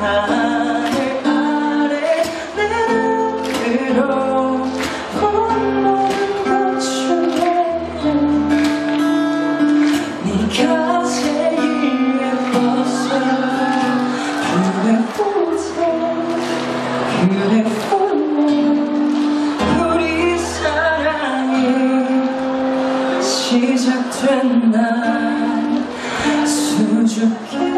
하늘 아래 내 눈으로 혼모는 가출해 네가 제일 예뻐서 그래 보자 그래 보자 우리 사랑이 시작된 날 수줍게